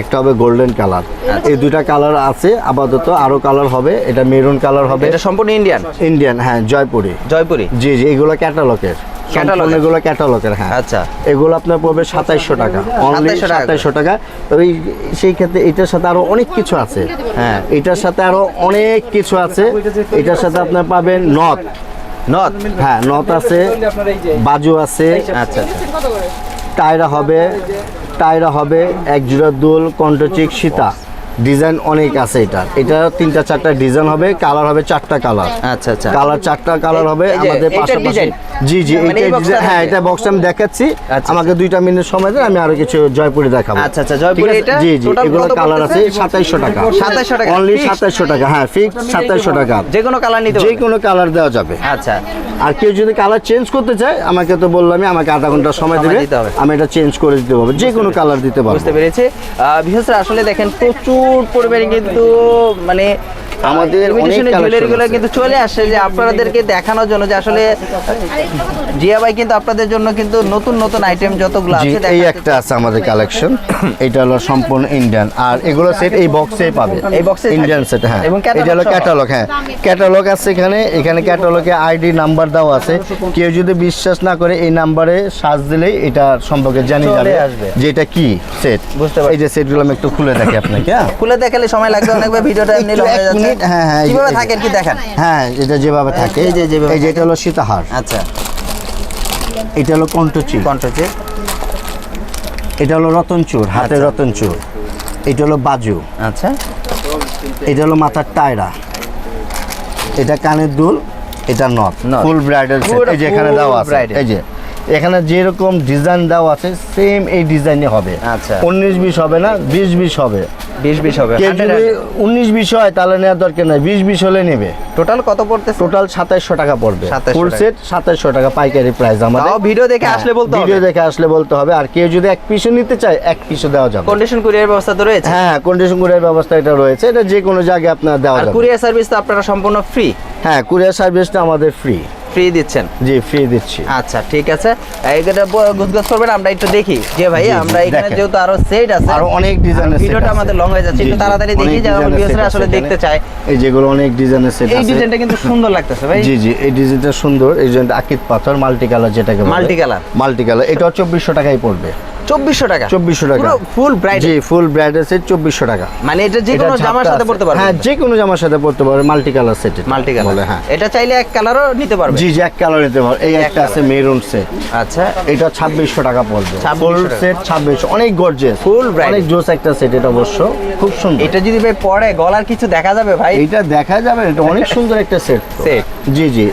একটা হবে গোল্ডেন কালার। এই দুইটা কালার আছে আপাতত আরও কালার হবে এটা মেরুন কালার হবে এটা সম্পূর্ণ ইন্ডিয়ান ইন্ডিয়ান হ্যাঁ জয়পুরি। জয়পুরি? জি জি এগুলো ক্যাটালগের। এর? এগুলো ক্যাটালগের হ্যাঁ। আচ্ছা। এগুলো আপনার পড়বে সাতাইশশো টাকা। অনলি 2700 টাকা করে। সাতাইশশো টাকা। এই- সেই ক্ষেত্রে এটার সাথে আরও অনেক কিছু আছে। হ্যাঁ। এটার সাথে আরও অনেক কিছু আছে। এটার সাথে আপনার পাবেন নথ। নথ? হ্যাঁ নথ আছে বাজু আছে। আচ্ছা আচ্ছা। টায়রা হবে টায়রা হবে এক জোড়া দুল কণ্ঠচিক সীতা। ডিজাইন অনেক আছে এটা। এটা তিনটা চারটা ডিজাইন হবে কালার হবে চারটা কালার। আচ্ছা আচ্ছা। কালার চারটা কালার হবে আমাদের পাশাপাশি। জি জি মানে হ্যাঁ এটা বক্স আমি দেখাচ্ছি। আচ্ছা, আমাকে দুইটা মিনিট সময় দেন আমি আরও কিছু জয়পুরি দেখাবো। আচ্ছা, আচ্ছা, জয়পুরি এটা? জি জি এগুলো কালার আছে? পড়তেছে? সাতাইশশো টাকা। 2700 টাকা, অনলি fixed? সাতাইশশো টাকা। হ্যাঁ ফিক্স সাতাইশশো টাকা। যে কোনো কালার নিতে যে কোনো কালার দেওয়া যাবে। আচ্ছা। আর কেউ যদি কালার চেঞ্জ করতে চায় আমাকে তো বললামই আমাকে আধা ঘণ্টা সময় দেবে। আমি এটা চেঞ্জ করে দিতে পারব। যে কোনো কালার দিতে পারব। বুঝতে পেরেছি। বিশেষ করে আসলে দেখেন প্রচুর পরিমাণে কিন্তু মানে আমাদের জুয়েলারিগুলো কিন্তু চলে আসে যে আপনাদেরকে দেখানোর জন্য যে আসলে জিয়া ভাই কিন্তু আপনাদের জন্য কিন্তু নতুন নতুন আইটেম যতগুলো আছে এই একটা আছে আমাদের কালেকশন <coughs> এটা হলো সম্পূর্ণ ইন্ডিয়ান আর এগুলো সেট এই বক্সে পাবে। এই এ ইন্ডিয়ান সেট হ্যাঁ। এটা হলো ক্যাটালগ হ্যাঁ। ক্যাটালগ আছে এখানে। এখানে ক্যাটালগে আইডি নাম্বার দেওয়া আছে। কেউ যদি বিশ্বাস না করে এই নাম্বারে সার্চ দিলেই এটা সম্পর্কে জানিয়ে যাবে যে এটা কি সেট বুঝতে পারছি। এই যে সেটগুলো আমি একটু খুলে দেখি আপনাকে হ্যাঁ। খুলে দেখালে সময় লাগবে অনেকবার ভিডিওটা একটু নিলে হয়ে যাচ্ছে। হ্যাঁ, হ্যাঁ, কীভাবে থাকেন কি দেখেন? হ্যাঁ এটা যেভাবে থাকে এই যে- যেভাবে এই যে এটা হলো সীতাহার। আচ্ছা। এটা হলো কণ্ঠচি কন্ট্রোচে এটা হলো রতনচুর হাতের রতনচুর। এটা হলো বাজু। আচ্ছা। এটা হলো মাথার টায়রা। এটা কানের দুল এটা নথ নথ। ফুল ব্রাইডাল সেট এই যে এখানে দেওয়া আছে। এই যে এখানে যেরকম ডিজাইন দেওয়া আছে সেম এই ডিজাইনে হবে। আচ্ছা। উনিশ বিশ হবে না বিশ বিশ হবে। বিশ বিশ হবে। কেউ যদি উনিশ বিশ হয় তাহলে নেওয়ার দরকার নাই। বিশ বিশ হলে নেবে। টোটাল কত পড়তেছে? টোটাল সাতাইশশো টাকা পড়বে। ফুল সেট সাতাইশশো টাকা পাইকারি প্রাইস আমাদের। তাও ভিডিও দেখে আসলে বলতে হবে। ভিডিও দেখে আসলে বলতে হবে। আর কেউ যদি এক পিসও নিতে চায় এক পিসও দেওয়া যাবে। কন্ডিশন কুরিয়ার ব্যবস্থা তো রয়েছে। হ্যাঁ কন্ডিশন কুরিয়ার ব্যবস্থা এটা রয়েছে। এটা যে কোনো জায়গায় আপনার দেওয়া আর যাবে। কুরিয়ার সার্ভিস তো আপনারা সম্পূর্ণ ফ্রি হ্যাঁ কুরিয়ার সার্ভিসটা আমাদের ফ্রি ফ্রি দিচ্ছেন? জি ফ্রি দিচ্ছি। আচ্ছা ঠিক আছে। এইটা গুজগাছ করবেন আমরা একটু দেখি। যে ভাই আমরা এখানে। যেহেতু আরও সেট আছে আরও অনেক ডিজাইনের ভিডিওটা আমাদের লং হয়ে যাচ্ছে একটু তাড়াতাড়ি দেখি যে আমরা ভিউয়ার্সরা আসলে দেখতে চায়। এই যেগুলো অনেক ডিজাইনের সেট এই আছে ডিজাইনটা কিন্তু সুন্দর লাগতেছে ভাই। জি জি এই ডিজাইনটা সুন্দর। এই ডিজাইনটা আকিত পাথর মাল্টি কালার যেটাকে মাল্টি কালার মাল্টি কালার এটা 2400 টাকায় পড়বে। চব্বিশশো টাকা। চব্বিশশো টাকা। ফুল ব্রাইট জি ফুল ব্রাইডাল সেট চব্বিশশো টাকা। মানে এটা যে কোনো জামার সাথে পড়তে পারবে। হ্যাঁ যে কোনো জামার সাথে পড়তে পারবে multi colour set multi colour হ্যাঁ। এটা চাইলে এক কালারও নিতে পারবে। জি জি এক কালার নিতে পারবে। এই একটা আছে মেরুন সেট আচ্ছা। এটা ছাব্বিশশো টাকা পড়বে। ফুল সেট ছাব্বিশশো। অনেক গর্জেস Full bridal। অনেক জোস একটা সেট এটা অবশ্য। খুব সুন্দর। এটা যদি ভাই পরে গলার কিছু দেখা যাবে ভাই? এইটা দেখা যাবে। এটা অনেক <laughs> সুন্দর একটা সেট Set। জি জি।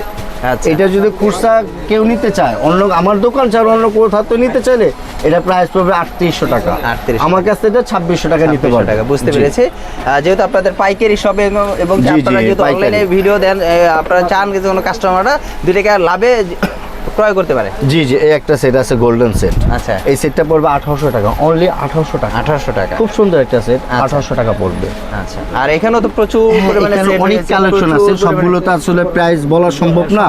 এটা যদি খুচরা কেউ নিতে চায় অন্য আমার দোকান ছাড়া অন্য কোথাও তো নিতে চাইলে এটা প্রাইস পড়বে আটত্রিশশো টাকা। 3800 আমার কাছ থেকে ছাব্বিশশো টাকা নিতে 2600 পারবে। টাকা বুঝতে পেরেছি। যেহেতু আপনাদের পাইকারি সব এবং আপনারা যেহেতু অনলাইনে ভিডিও দেন আপনারা চান যে কোনো কাস্টমাররা দুটাকে টাকা লাভে ক্রয় করতে পারে? জি জি এই একটা সেট আছে গোল্ডেন সেট আচ্ছা। এই সেটটা পড়বে আঠারোশো টাকা অনলি আঠারোশো টাকা। আঠারোশো টাকা। খুব সুন্দর একটা সেট আচ্ছা। আঠারোশো টাকা পড়বে। আচ্ছা। আর এখানেও তো প্রচুর পরিমাণে হ্যাঁ, set অনেক কালেকশন আছে সবগুলো তো আসলে প্রাইস বলা সম্ভব না।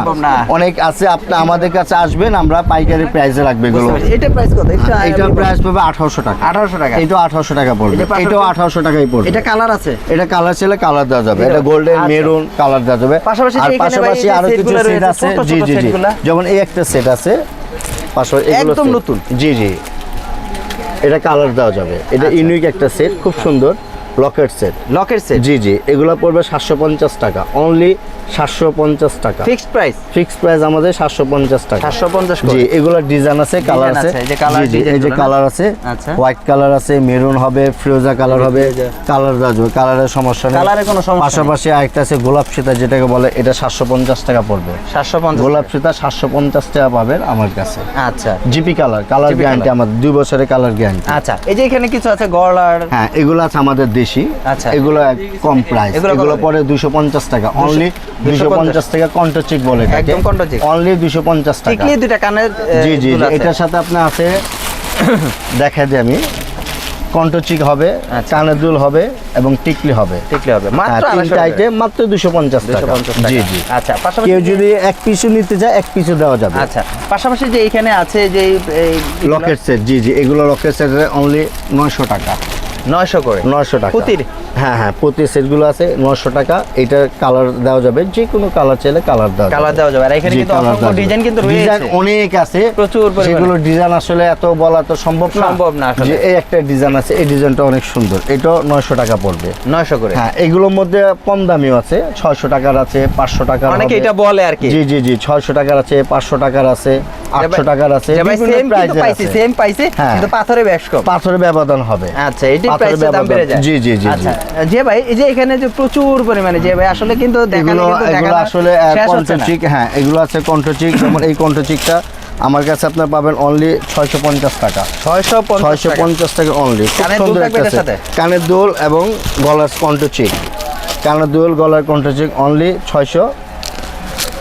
অনেক আছে আপনি আমাদের কাছে আসবেন আমরা পাইকারি প্রাইসে রাখবে এগুলো। এটা প্রাইস কত? এটা প্রাইস পড়বে আঠারোশো টাকা। আঠারোশো টাকা। এটাও আঠারোশো টাকা পড়বে। এটাও আঠারোশো টাকাই পড়বে। এটা কালার আছে? এটা কালার ছিল কালার দেওয়া যাবে। এটা গোল্ডেন। মেরুন কালার দেওয়া যাবে। পাশাপাশি আর পাশাপাশি আরও কিছু সেট আছে। জি জি জি। যেমন এই একটা সেট আছে পাঁচশো এগুলো একদম নতুন। জি জি এটা কালার দেওয়া যাবে এটা আচ্ছা। ইউনিক একটা সেট খুব সুন্দর লকেট সেট লকের সেট জি জি এগুলো পড়বে সাতশো পঞ্চাশ টাকা। অনলি সাতশো পঞ্চাশ টাকা। ফিক্সড প্রাইস ফিক্সড প্রাইস আমাদের সাতশো পঞ্চাশ টাকা। সাতশো পঞ্চাশ জি এগুলোর ডিজাইন আছে কালার আছে এই যে? কালার আছে আচ্ছা। হোয়াইট কালার আছে মেরুন হবে ফিরোজা কালার হবে কালার যাবে কালারের সমস্যা নেই। কালারে কোনো সমস্যা পাশাপাশি আরেকটা আছে গোলাপ সীতা যেটাকে বলে এটা সাতশো পঞ্চাশ টাকা পড়বে। সাতশো পঞ্চাশ গোলাপ সীতা সাতশো পঞ্চাশ টাকা পাবেন আমার কাছে। আচ্ছা। জিপি কালার কালার গ্যারান্টি আমাদের দুই বছরের কালার গ্যারান্টি আচ্ছা এই যে এখানে কিছু আছে গলার? হ্যাঁ এগুলো আছে আমাদের দেশি আচ্ছা। এগুলো কম প্রাইস এগুলো? পরে দুশো পঞ্চাশ টাকা। অনলি দুশো পঞ্চাশ টাকা কন্ট্রোচিক বলে একদম কন্ট্রোচিক। অনলি দুশো পঞ্চাশ টাকা। কানের জি জি। এটার সাথে আপনার আছে <coughs> দেখা দিই আমি। কণ্ঠচিক হবে আচ্ছা। কানের দুল হবে এবং টিকলি হবে। টিকলি হবে। হ্যাঁ, তিনটা আইটেম মাত্র দুশো পঞ্চাশ টাকা। জি জি। আচ্ছা পাশাপাশি কেউ যদি এক পিসও নিতে চায় এক পিসও দেওয়া যাবে। আচ্ছা পাশাপাশি যে এখানে আছে যে লকেট সেট জি জি। এগুলো লকেট সেটের অনলি নয়শো টাকা। নয়শো করে নয়শো টাকা প্রতির? হ্যাঁ হ্যাঁ প্রতি সেটগুলো আছে নয়শো টাকা। এটার কালার দেওয়া যাবে যে কোনো কালার চাইলে কালার দেওয়া যাবে। কালার দেওয়া যাবে। আর এখানে কিন্তু অসংখ্য ডিজাইন কিন্তু ডিজাইন অনেক আছে। প্রচুর সেগুলো ডিজাইন আসলে এত বলা তো সম্ভব না। সম্ভব না আসলে। এই একটা ডিজাইন আছে এই ডিজাইনটা অনেক সুন্দর। এটাও নয়শো টাকা পড়বে। নয়শো করে। হ্যাঁ এগুলোর মধ্যে কম দামিও আছে। ছয়শো টাকার আছে পাঁচশো টাকার অনেকে এটা বলে আর কি। জি জি জি ছয়শো টাকার আছে পাঁচশো টাকার আছে আটশো টাকার আছে সেম পাইছি হ্যাঁ। কিন্তু পাথরে পাথরের ব্যবধান হবে। আচ্ছা এটি পাথরের প্রাইসের দাম ব্যবধান। বেড়ে যায়। জি, জি, জি, জি। আচ্ছা যে ভাই এই যে এখানে যে প্রচুর পরিমাণে যে ভাই আসলে কিন্তু এগুলো এগুলো আসলে কন্ট্রোচিক হ্যাঁ এগুলো আছে কন্ট্রোচিক যেমন এই কন্ট্রোচিকটা আমার কাছে আপনার পাবেন অনলি ছয়শো পঞ্চাশ টাকা। ছয়শো ছয়শো টাকা। পঞ্চাশ টাকা অনলি সুন্দর একটা সাথে? কানের দোল এবং গলার কন্ট্রোচিক কানের দোল গলার কন্ট্রোচিক অনলি ছয়শো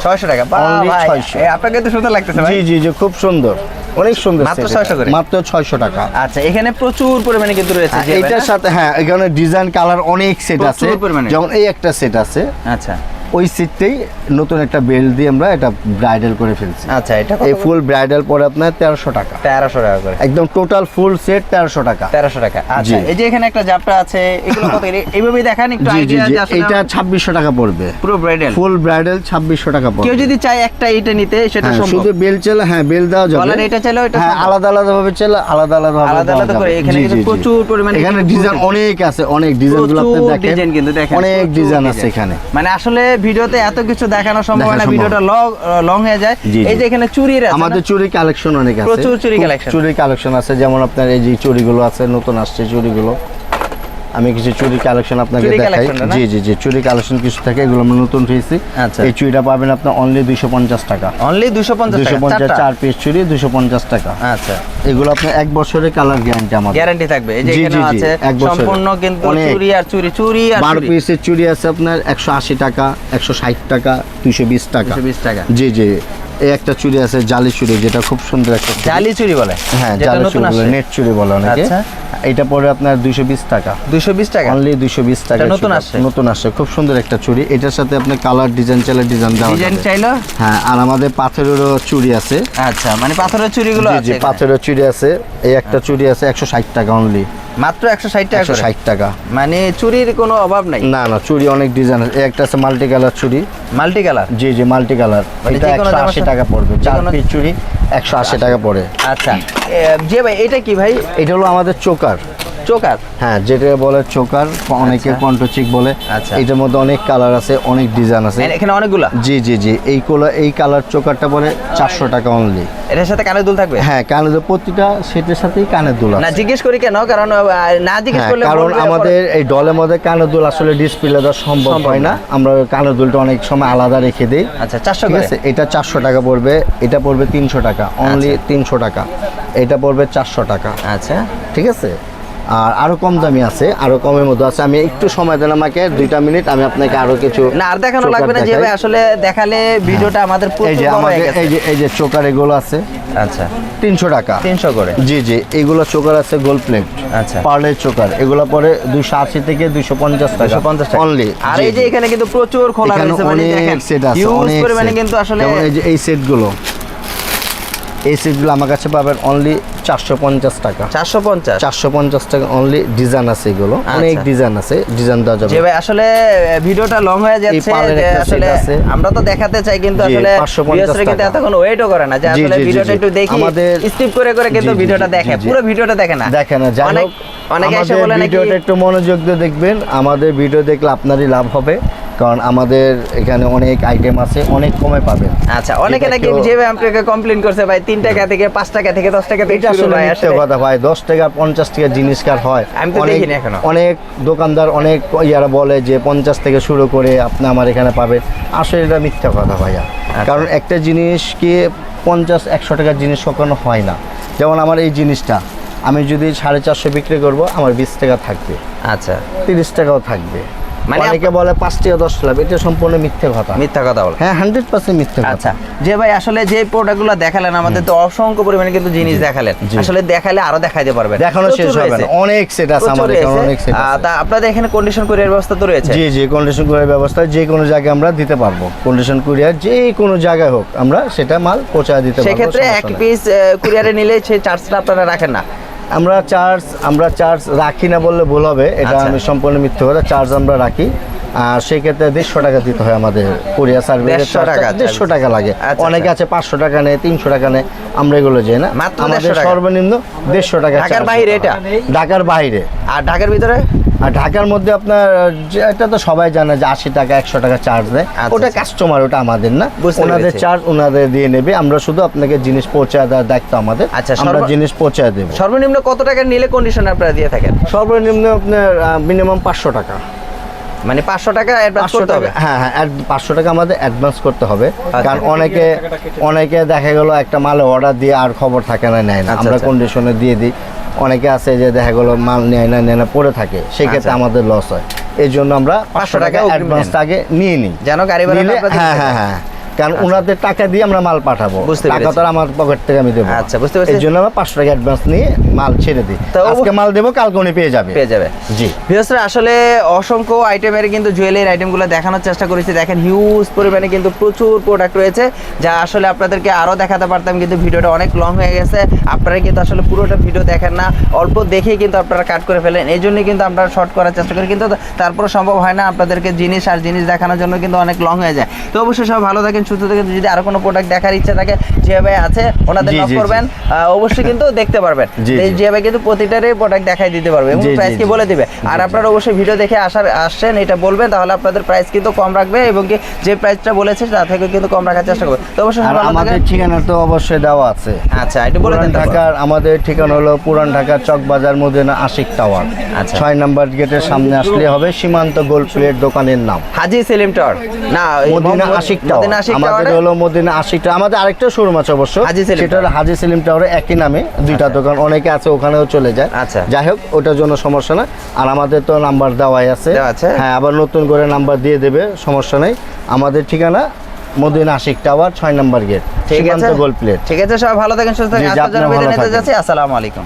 ছয়শো টাকা। বাহ, Only ভাই, 600 এ, আপনাকে তো সুন্দর লাগতেছে ভাই। জি জি জি খুব সুন্দর। অনেক সুন্দর মাত্র set 600 করে? মাত্র ছয়শো টাকা। আচ্ছা এখানে প্রচুর পরিমাণে কিন্তু রয়েছে এটার এইটার সাথে হ্যাঁ এখানে ডিজাইন কালার অনেক সেট আছে। যেমন এই একটা সেট আছে। আচ্ছা। ওই সেটটাই নতুন একটা বেল্ট দিয়ে আমরা এটা ব্রাইডাল করে ফেলছি। আচ্ছা এটা এই ফুল ব্রাইডাল পরে আপনার তেরোশো টাকা। তেরোশো টাকা করে। একদম টোটাল ফুল সেট তেরোশো টাকা। তেরোশো টাকা। আচ্ছা এই যে এখানে একটা জাপটা আছে এগুলো কত? এই- এইভাবেই দেখান একটু আইডিয়া এটা ছাব্বিশশো টাকা পড়বে। পুরো ব্রাইডাল ফুল ব্রাইডাল ছাব্বিশশো টাকা পড়বে। কেউ যদি চায় একটা এটা নিতে সেটা হ্যাঁ, সম্ভব। শুধু বেল চাইলে হ্যাঁ বেল দেওয়া যাবে। গলার এটা চাইলেও এটা হ্যাঁ আলাদা আলাদা ভাবে চাইলে আলাদা আলাদা ভাবে আলাদা আলাদা করে এখানে কিন্তু। প্রচুর পরিমাণে এখানে ডিজাইন অনেক আছে অনেক ডিজাইনগুলো আপনি দেখেন। কিন্তু অনেক ডিজাইন আছে এখানে। মানে আসলে ভিডিওতে এত কিছু দেখানো সম্ভব হয় না ভিডিওটা লং লং হয়ে যায় এই। যে এখানে চুরির আছে আমাদের? চুরি কালেকশন অনেক আছে প্রচুর চুরি কালেকশন। চুরি কালেকশন আছে যেমন আপনার এই যে চুরিগুলো আছে নতুন আসছে চুড়িগুলো আমি কিছু চুরি কালেকশন আপনাকে দেখাই? জি জি জি চুরি কালেকশন কিছু থাকে এগুলো আমরা নতুন পেয়েছি। আচ্ছা। এই চুড়িটা পাবেন আপনার অনলি দুইশো পঞ্চাশ টাকা। অনলি দুশো পঞ্চাশ টাকা পঞ্চাশ চারটা? চার পিস চুড়ি দুশো পঞ্চাশ টাকা। আচ্ছা। এগুলো আপনার এক বছরের কালার গ্যারান্টি আমাদের। গ্যারান্টি থাকবে। এই যে এখানে আছে। সম্পূর্ণ কিন্তু চুরি আর চুরি চুরি আর বারো চুরি। পিসের চুড়ি আছে আপনার একশো আশি টাকা একশো ষাট টাকা দুইশো বিশ টাকা। 220 টাকা। জি জি। এই একটা চুড়ি আছে জালি চুড়ি যেটা খুব সুন্দর একটা জালি চুরি বলে? হ্যাঁ জালি নতুন চুড়ি বলে নেট চুড়ি বলে অনেকে। আচ্ছা। এটা পড়ে আপনার দুইশো বিশ টাকা। দুশো বিশ টাকা? অনলি দুইশো বিশ টাকা নতুন আসছে? নতুন আসছে খুব সুন্দর একটা চুড়ি। এটার সাথে আপনি কালার ডিজাইন চাইলে ডিজাইন দেওয়া ডিজাইন চাইলো? হ্যাঁ আর আমাদের পাথরেরও চুড়ি আছে। আচ্ছা মানে পাথরের চুরিগুলো জি আছে পাথরের চুড়ি আছে। এই একটা চুড়ি আছে একশো ষাট টাকা অনলি মাত্র একশো ষাট টাকা একশো ষাট টাকা। মানে চুরির কোনো অভাব নাই? না না চুরি অনেক ডিজাইন আছে। একটা আছে মাল্টি কালার চুরি। মাল্টি কালার জি জি মাল্টি কালার মানে এটা একশো আশি টাকা পড়বে। চার পিস চুড়ি একশো আশি টাকা পড়ে। আচ্ছা। জি যে ভাই এটা কি ভাই? এটা হলো আমাদের চোকার। চোকার? হ্যাঁ যেটা বলে চোকার অনেকে আচ্ছা। কন্ট্রোচিক বলে। আচ্ছা। এটার মধ্যে অনেক কালার আছে অনেক ডিজাইন আছে। এখানে অনেকগুলা? জি জি জি। এই কোলা এই কালার চোকারটা পরে চারশো টাকা অনলি এটার সাথে কানের দুল থাকবে? হ্যাঁ কানের দুল প্রতিটা সেটের সাথেই কানের দুল না জিজ্ঞেস করি কেন? কারণ না জিজ্ঞেস হ্যাঁ করলে কারণ আমাদের এই ডলের মধ্যে কানের দুল আসলে ডিসপ্লে দেওয়া সম্ভব সম্ভব হয় না। আমরা কানের দুলটা অনেক সময় আলাদা রেখে দিই। আচ্ছা চারশো ঠিক আছে এটা চারশো টাকা পড়বে এটা পড়বে তিনশো টাকা। অনলি তিনশো টাকা। এটা পড়বে চারশো টাকা। আচ্ছা। ঠিক আছে? আর আরও কম দামি আছে আরও কমের মধ্যে আছে। আমি একটু সময় দেন আমাকে দুইটা মিনিট আমি আপনাকে আরও কিছু না আর দেখানো লাগবে না যে। আসলে দেখালে ভিডিওটা আমাদের এই যে আমাদের এই যে এই যে চোকার এগুলো আছে আচ্ছা। তিনশো টাকা। তিনশো করে। জি জি এগুলো চোকার আছে গোল্ড প্লেট আচ্ছা। পার্লের চোকার। এগুলো পরে দুইশো আশি থেকে দুইশো পঞ্চাশ টাকা। দুশো পঞ্চাশ টাকা। অনলি আর এই যে এখানে কিন্তু প্রচুর খোলা রয়েছে মানে দেখেন সেট আছে অনেক পরিমাণে কিন্তু আসলে এই যে এই সেটগুলো এই সেটগুলো আমার কাছে পাবেন অনলি চারশো পঞ্চাশ টাকা। চারশো পঞ্চাশ? চারশো পঞ্চাশ টাকা অনলি ডিজাইন আছে এগুলো। অনেক আচ্ছা। ডিজাইন আছে ডিজাইন দেওয়া যাবে। ভাই আসলে ভিডিওটা লং হয়ে যাচ্ছে আসলে আমরা তো দেখাতে চাই কিন্তু আসলে 550 ভিউয়ার্সরা কিন্তু এতক্ষণ ওয়েটও করে না যে আসলে ভিডিওটা একটু দেখি আমাদের- স্কিপ করে করে কিন্তু ভিডিওটা দেখে। পুরো ভিডিওটা দেখে না। দেখে না। অনেক অনেকে এসে বলে নাকি ভিডিওটা একটু মনোযোগ দিয়ে দেখবেন। আমাদের ভিডিও দেখলে আপনারই লাভ হবে কারণ আমাদের এখানে অনেক আইটেম আছে অনেক কমে পাবেন। আচ্ছা অনেকে নাকি যেভাবে আপনাকে কমপ্লেন করছে ভাই তিন টাকা থেকে পাঁচ টাকা থেকে দশ টাকা থেকে আসলে মিথ্যে কথা ভাই দশ টাকা পঞ্চাশ টাকা জিনিস কার হয়? অনেক- অনেক দোকানদার অনেক ইয়ারা বলে যে পঞ্চাশ থেকে শুরু করে আপনি আমার এখানে পাবেন। আসলে এটা মিথ্যা কথা ভাইয়া। আচ্ছা। কারণ একটা জিনিসকে পঞ্চাশ একশো টাকার জিনিস কখনো হয় না। যেমন আমার এই জিনিসটা আমি যদি সাড়ে চারশো বিক্রি করব আমার বিশ টাকা থাকবে। আচ্ছা। তিরিশ টাকাও থাকবে। মানে অনেকে বলে পাঁচ টাকা দশ লাভ এটা সম্পূর্ণ মিথ্যে কথা। মিথ্যা কথা বল। হ্যাঁ হান্ড্রেড পার্সেন্ট মিথ্যে আচ্ছা যে ভাই আসলে যে প্রোডাক্টগুলো দেখালেন আমাদের তো অসংখ্য পরিমাণে কিন্তু জিনিস দেখালেন। আসলে দেখালে আরও দেখাইতে পারবেন। দেখানো শেষ হবে না। অনেক সেট আছে আমাদের এখানে অনেক সেট আছে। তা আপনাদের এখানে কন্ডিশন কুরিয়ার ব্যবস্থা তো রয়েছে? জি জি কন্ডিশন কুরিয়ার ব্যবস্থা যে কোনো জায়গায় আমরা দিতে পারব। কন্ডিশন কুরিয়ার যে কোনো জায়গায় হোক আমরা সেটা মাল পৌঁছায় দিতে পারব সেক্ষেত্রে এক পিস কুরিয়ারে নিলে সেই চার্জটা আপনারা রাখেন না। আমরা চার্জ আমরা চার্জ রাখি না বললে ভুল হবে এটা আচ্ছা। আমি সম্পূর্ণ মিথ্যে কথা চার্জ আমরা রাখি আর সেই ক্ষেত্রে দেড়শো টাকা দিতে হয় আমাদের কুরিয়ার সার্ভিসের 150 টাকা দেড়শো টাকা লাগে। আচ্ছা, অনেকে আচ্ছা। আছে পাঁচশো টাকা নেয় তিনশো টাকা নেয় আমরা এগুলো যাই না। আমাদের সর্বনিম্ন দেড়শো টাকা ঢাকার বাইরে এটা? ঢাকার বাইরে। আর ঢাকার ভিতরে? আর ঢাকার মধ্যে আপনার এটা তো সবাই জানে যে আশি টাকা একশো টাকা চার্জ দেয়। আচ্ছা, ওটা আচ্ছা। কাস্টমার ওটা আমাদের না। ওনাদের চার্জ ওনাদের দিয়ে নেবে। আমরা শুধু আপনাকে জিনিস পৌঁছায় দেওয়ার দায়িত্ব আমাদের। আচ্ছা, আমরা জিনিস পৌঁছায় দেবো। সর্বনিম্ন কত টাকা নিলে কন্ডিশন আপনারা দিয়ে থাকেন? সর্বনিম্ন আপনার মিনিমাম পাঁচশো টাকা। মানে পাঁচশো টাকা অ্যাডভান্স করতে হবে? হ্যাঁ হ্যাঁ অ্যাড- পাঁচশো টাকা আমাদের অ্যাডভান্স করতে হবে। আচ্ছা। কারণ অনেকে অনেকে দেখা গেল একটা মালে অর্ডার দিয়ে আর খবর থাকে না নেয় না। আচ্ছা, আমরা আচ্ছা। কন্ডিশনে দিয়ে দিই। অনেকে আছে যে দেখা গেল মাল নেয় না নেয় না পড়ে থাকে। সেক্ষেত্রে আচ্ছা। আমাদের লস হয়। এই জন্য আমরা পাঁচশো টাকা অ্যাডভান্স আগে নিয়ে নিই। যেন গাড়ি ভাড়াটা হ্যাঁ হ্যাঁ হ্যাঁ। কারণ ওনাদের টাকা দিয়ে আমরা মাল পাঠাবো। টাকা তো আমার পকেট থেকে আমি দেবো আচ্ছা, বুঝতে পেরেছি। এই জন্য আমরা পাঁচশো টাকা অ্যাডভান্স নিয়ে মাল ছেড়ে দিই। আজকে মাল দেবো কালকে উনি পেয়ে যাবে। পেয়ে যাবে। জি। ভিউসরা আসলে অসংখ্য আইটেমের কিন্তু জুয়েলারি আইটেমগুলো দেখানোর চেষ্টা করেছি। দেখেন হিউজ পরিমাণে কিন্তু প্রচুর প্রোডাক্ট রয়েছে যা আসলে আপনাদেরকে আরও দেখাতে পারতাম কিন্তু ভিডিওটা অনেক লং হয়ে গেছে। আপনারা কিন্তু আসলে পুরোটা ভিডিও দেখেন না অল্প দেখেই কিন্তু আপনারা কাট করে ফেলেন। এই জন্যই কিন্তু আমরা শর্ট করার চেষ্টা করি কিন্তু তারপর সম্ভব হয় না আপনাদেরকে জিনিস আর জিনিস দেখানোর জন্য কিন্তু অনেক লং হয়ে যায়। তো অবশ্যই সব ভালো থাকেন সুস্থ থাকেন যদি আরও কোনো প্রোডাক্ট দেখার ইচ্ছা থাকে যেভাবে আছে ওনাদের নক। করবেন অবশ্যই কিন্তু দেখতে পারবেন। যেভাবে কিন্তু প্রতিটারই প্রোডাক্ট দেখাই দিতে পারবে এবং প্রাইস কি বলে দিবে। আর আপনারা অবশ্যই ভিডিও দেখে আসার আসছেন এটা বলবেন তাহলে আপনাদের প্রাইস কিন্তু কম রাখবে এবং কি যে প্রাইসটা বলেছে তা থেকে কিন্তু কম রাখার চেষ্টা করবে। তো অবশ্যই আমাদের ঠিকানা তো অবশ্যই দেওয়া আছে। আচ্ছা একটু বলে দেন ঢাকার আমাদের ঠিকানা হলো পুরান ঢাকার চকবাজার মদিনা আশিক টাওয়ার। আচ্ছা। ছয় নম্বর গেটের সামনে আসলে হবে সীমান্ত গোল্ড প্লেট দোকানের নাম। হাজি সেলিম টাওয়ার না মদিনা আশিক টাওয়ার। আমাদের হলো মদিনা টাওয়ার আমাদের আরেকটা শোরুম আছে অবশ্য। সেটা হলো হাজি সেলিম টাওয়ারে একই নামে দুইটা দোকান অনেকে আছে ওখানেও চলে যায়। আচ্ছা। যাই হোক ওটার জন্য সমস্যা না আর আমাদের তো নাম্বার দেওয়াই আছে। হ্যাঁ আবার নতুন করে নাম্বার দিয়ে দেবে সমস্যা নেই। আমাদের ঠিকানা মদিনা আশিক টাওয়ার ছয় নম্বর গেট ঠিক আছে। গোল্ড প্লেট ঠিক আছে সবাই ভালো থাকেন সুস্থ থাকেন। আসসালামু আলাইকুম।